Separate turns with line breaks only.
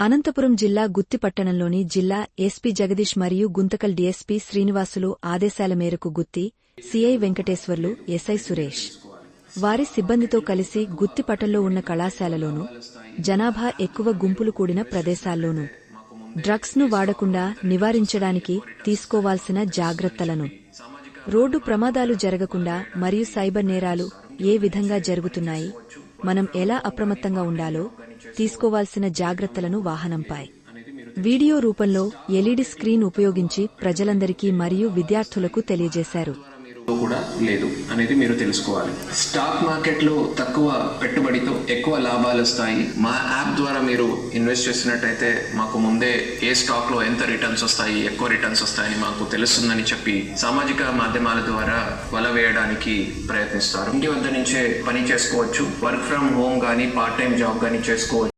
అనంతపురం జిల్లా గుత్తి పట్టణంలోని జిల్లా ఎస్పీ జగదీష్ మరియు గుంతకల్ డీఎస్పీ శ్రీనివాసులు ఆదేశాల మేరకు గుత్తి సిఐ వెంకటేశ్వర్లు ఎస్ఐ సురేష్. వారి సిబ్బందితో కలిసి గుత్తిపట్టంలో ఉన్న కళాశాలలోనూ జనాభా ఎక్కువ గుంపులు కూడిన ప్రదేశాల్లోనూ డ్రగ్స్ను వాడకుండా నివారించడానికి తీసుకోవాల్సిన జాగ్రత్తలను. రోడ్డు ప్రమాదాలు జరగకుండా మరియు సైబర్ నేరాలు ఏ విధంగా జరుగుతున్నాయి? మనం ఎలా అప్రమత్తంగా ఉండాలో తీసుకోవాల్సిన జాగ్రత్తలను వాహనంపై. వీడియో రూపంలో ఎల్ఈడి స్క్రీన్ ఉపయోగించి ప్రజలందరికీ మరియు విద్యార్థులకు తెలియజేశారు.
కూడా లేదు అనేది మీరు తెలుసుకోవాలి. స్టాక్ మార్కెట్లో తక్కువ పెట్టుబడితో ఎక్కువ లాభాలు వస్తాయి. మా యాప్ ద్వారా మీరు ఇన్వెస్ట్ చేసినట్టయితే మాకు ముందే ఏ స్టాక్లో ఎంత రిటర్న్స్ వస్తాయి ఎక్కువ రిటర్న్స్ వస్తాయని మాకు తెలుస్తుందని చెప్పి సామాజిక మాధ్యమాల ద్వారా వల వేయడానికి ప్రయత్నిస్తారు. ఇంటి వద్ద నుంచే పని చేసుకోవచ్చు. వర్క్ ఫ్రమ్ హోమ్ కానీ పార్ట్ టైం జాబ్ కానీ చేసుకోవచ్చు.